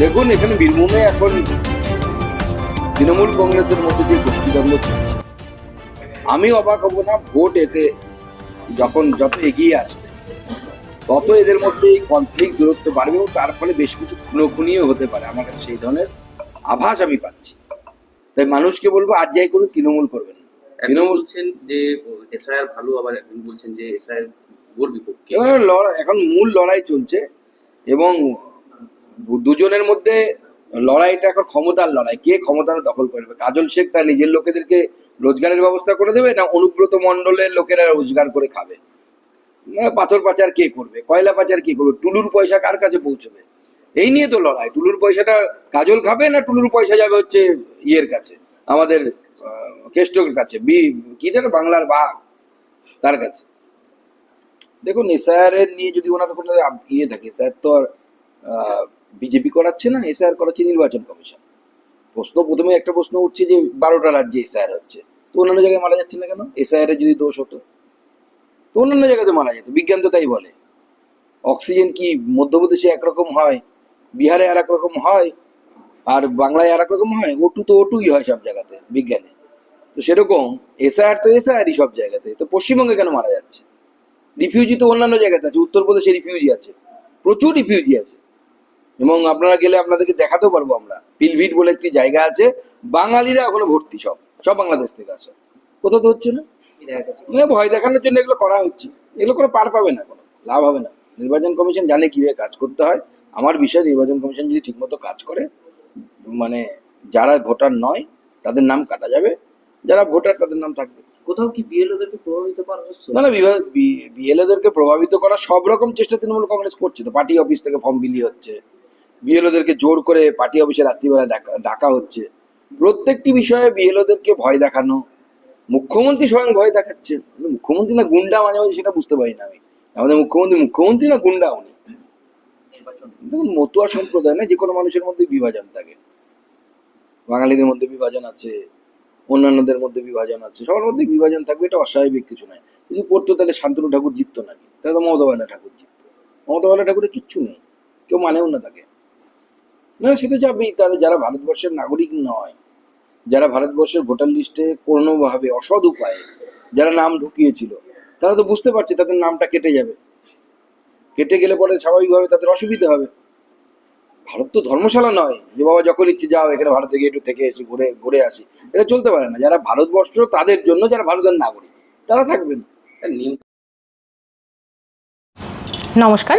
দেখুন এখানে বীরভূমে এখন তৃণমূল কংগ্রেসের মধ্যে যে গোষ্ঠীদ্বন্দ্ব চলছে আমি অবাক হব না ভোট এতে যখন যত এগিয়ে আসবে তত এদের মধ্যে এই কনফ্লিক্ট দূরত্ব বাড়বে এবং তার ফলে বেশ কিছু খুনোখুনিও হতে পারে। আমার কাছে সেই ধরনের আভাস আমি পাচ্ছি। তাই মানুষকে বলব আর যাই করুন তৃণমূল করবেন না। তৃণমূল বলছেন যে এসআইআর ভালো আবার একজন বলছেন যে এসআইআর এখন মূল লড়াই চলছে এবং দুজনের মধ্যে লড়াইটা এখন ক্ষমতার লড়াই। কে ক্ষমতাটা দখল করবে কাজল শেখ তার নিজের লোকেদেরকে রোজগারের ব্যবস্থা করে দেবে না অনুব্রত মণ্ডলের লোকেরা রোজগার করে খাবে? পাথর পাচার কে করবে? কয়লা পাচার কে করবে? টুলুর পয়সা কার কাছে পৌঁছবে? এই নিয়ে তো লড়াই। টুলুর পয়সাটা কাজল খাবে না টুলুর পয়সা যাবে হচ্ছে ইয়ের কাছে, আমাদের কেষ্টকের কাছে? বি, কি যেন বাংলার বাঘ, তার কাছে। দেখুন এসআইআর এর নিয়ে যদি ওনার কোনো ইয়ে থাকে স্যার তো আর বিজেপি করাচ্ছে না এসআর করাচ্ছে নির্বাচন কমিশন। প্রশ্ন প্রথমে একটা প্রশ্ন উঠছে যে বারোটা রাজ্যে এসআইআর হচ্ছে। তো অন্যান্য জায়গায় মারা যাচ্ছে না কেন? এসআইআর যদি দোষ হতো? তো অন্যান্য জায়গাতে মারা যেত, বিজ্ঞান তো তাই বলে। অক্সিজেন কি মধ্যপ্রদেশে একরকম হয়, বিহারে আর রকম হয়, আর বাংলায় আর রকম হয় ওটু তো ওটুই হয় সব জায়গাতে, বিজ্ঞানে। তো সেরকম এসআইআর তো এসআইআরই সব জায়গাতে। তো পশ্চিমবঙ্গে কেন মারা যাচ্ছে? রিফিউজি তো অন্যান্য জায়গাতে আছে, উত্তরপ্রদেশে রিফিউজি আছে। প্রচুর রিফিউজি আছে। এবং আপনারা গেলে আপনাদেরকে দেখাতেও পারব আমরা। পিলভিট বলে একটি জায়গা আছে। বাঙালিরা এখনও ভর্তি সব। সব বাংলাদেশ থেকে আসে। কোথাও তো হচ্ছে না? না, ভয় দেখানোর জন্য এগুলো করা হচ্ছে। এগুলো কোনো পার পাবে না কোনো। লাভ হবে না। নির্বাচন কমিশন জানে কীভাবে কাজ করতে হয়। আমার বিষয় নির্বাচন কমিশন যদি ঠিকমতো কাজ করে মানে যারা ভোটার নয় তাদের নাম কাটা যাবে। যারা ভোটার তাদের নাম থাকবে। কোথাও কি বিএলওদেরকে প্রভাবিত করা হচ্ছে? না না বিএলওদেরকে প্রভাবিত করা সব রকম চেষ্টা তৃণমূল কংগ্রেস করছে। তো পার্টি অফিস থেকে ফর্ম বিলি হচ্ছে। বিএলওদেরকে জোর করে পার্টি অফিসে রাত্রিবেলা ডাকা- হচ্ছে। প্রত্যেকটি বিষয়ে বিএলওদেরকে ভয় দেখানো, মুখ্যমন্ত্রী স্বয়ং ভয় দেখাচ্ছে। মুখ্যমন্ত্রী না গুন্ডা মাঝে মাঝে সেটা বুঝতে পারি না আমি। আমাদের মুখ্যমন্ত্রী মুখ্যমন্ত্রী না গুন্ডা উনি। দেখুন, মতুয়া সম্প্রদায় না যে কোনো মানুষের মধ্যে বিভাজন থাকে। বাঙালিদের মধ্যে বিভাজন আছে, অন্যান্যদের মধ্যে বিভাজন আছে, সবার মধ্যে বিভাজন থাকবে, এটা অস্বাভাবিক কিছু নয়। যদি করতো তাহলে শান্তনু ঠাকুর জিততো নাকি? তাহলে তো মমতা ঠাকুর জিততো। মমতা ঠাকুরের কিচ্ছু নেই, কেউ মানেও না তাকে। না সে তো যাবেই তাহলে যারা ভারতবর্ষের নাগরিক নয় যারা ভারতবর্ষের ভোটার লিস্টে কোনোভাবে অসৎ উপায়ে যারা নাম ঢুকিয়েছিল তারা তো বুঝতে পারছে তাদের নামটা কেটে যাবে। কেটে গেলে পরে স্বাভাবিকভাবে তাদের অসুবিধা হবে। ভারত তো ধর্মশালা নয় যে বাবা যখন ইচ্ছে যাও এখানে ভারতে গিয়ে একটু থেকে এসে ঘুরে ঘুরে আসি। এটা চলতে পারে না। যারা ভারতবর্ষ তাদের জন্য যারা ভারতের নাগরিক তারা থাকবেন। নমস্কার।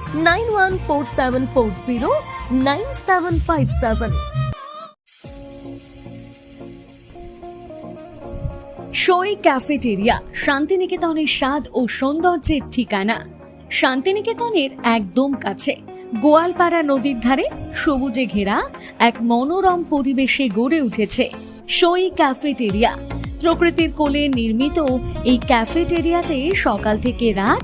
nine one four seven four zero nine seven five seven সই ক্যাফেটেরিয়া শান্তিনিকেতনের স্বাদ ও সৌন্দর্যের ঠিকানা। শান্তিনিকেতনের একদম কাছে। গোয়ালপাড়া নদীর ধারে সবুজে ঘেরা এক মনোরম পরিবেশে গড়ে উঠেছে সই ক্যাফেটেরিয়া প্রকৃতির কোলে নির্মিত এই ক্যাফেটেরিয়াতে সকাল থেকে রাত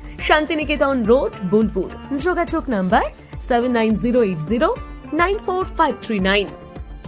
শান্তিনিকেতন রোড, বোলপুর। যোগাযোগ number seven nine zero eight zero nine four five three nine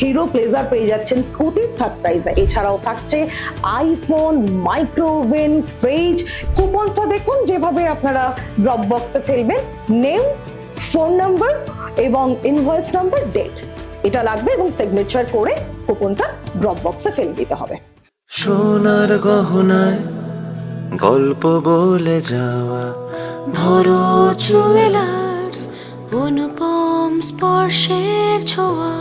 hero pleasure পেয়ে যাচ্ছেন স্কুটি থার্ড প্রাইজে এছাড়াও থাকছে আইফোন মাইক্রোওভেন ফ্রিজ কুপনটা দেখুন, যেভাবে আপনারা ড্রপ বক্সে ফেলবেন নেম ফোন নাম্বার এবং ইনভয়েস নাম্বার ডেট এটা লাগবে এবং সিগনেচার করে কুপনটা ড্রপ বক্সে ফেলে দিতে হবে। সোনার গহনায় গল্প বলে যাওয়া, ভরো জুয়েলার্স অনুপম স্পর্শের ছোঁয়া।